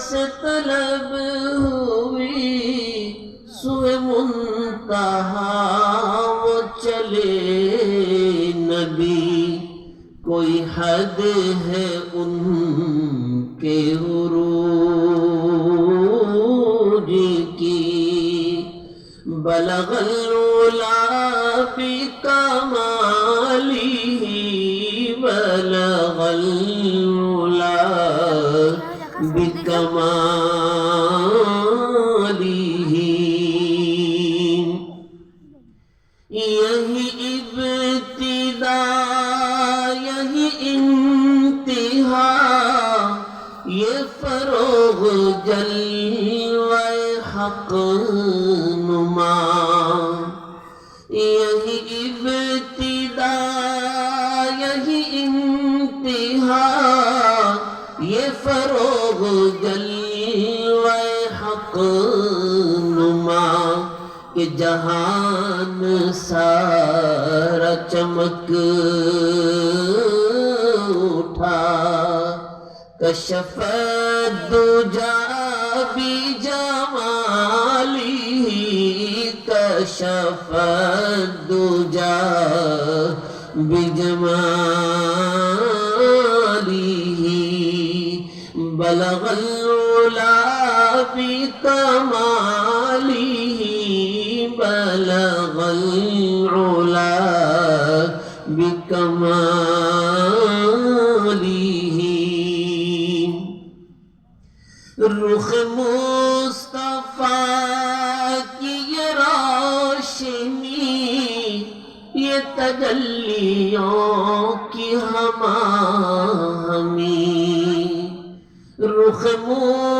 سے طلب ہوئی، سوئے منتہا، وہ چلے نبی۔ کوئی حد ہے ان کے عروج کی۔ بلغ العلا بکماله بکماله یہی ابتدا یہی انتہا یہ فروغ جلوہ حق نما یہی ابتدا یہی انتہا حق نما کہ جہان سارا چمک اٹھا۔ کشف الدجا بجمالی کشف الدجا بجمالی بلغ العلا بکماله بلغ العلا بکماله رخ مصطفیٰ کی یہ روشنی یہ تجلیوں کی ہماہمی۔ رخ مصطفیٰ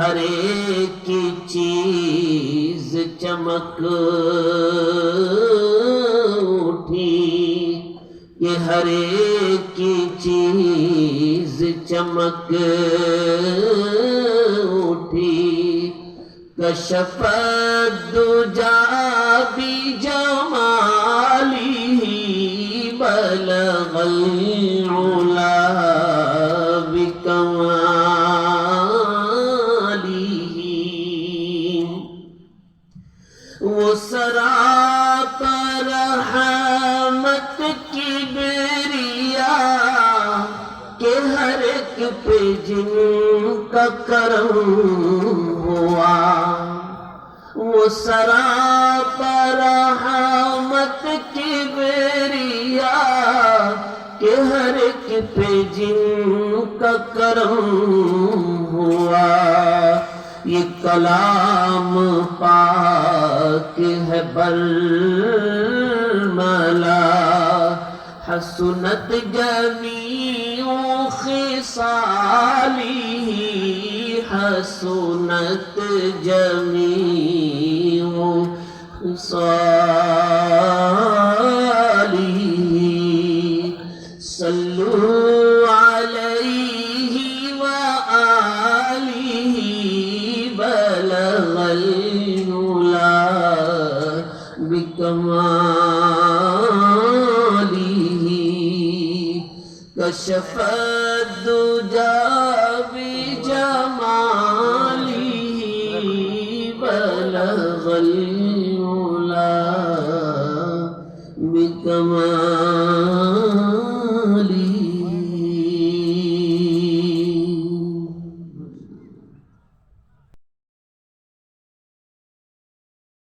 ہر ایک چیز چمک اٹھی۔ کہ ہر ایک چیز چمک اٹھی۔ کشف الدجا بجماله بلغ العلا پہ جن کا کرم ہوا، وہ سراپر رحمت کی بریا کہ ہر ایک پہ جن کا کرم ہوا۔ یہ کلام پاک ہے برملا حسنت جمیع خصاله حسنت جمیع خصاله صلوا عليه وآله بلغ العلا بكماله كشف الدجى بجماله بلغ العلا بكماله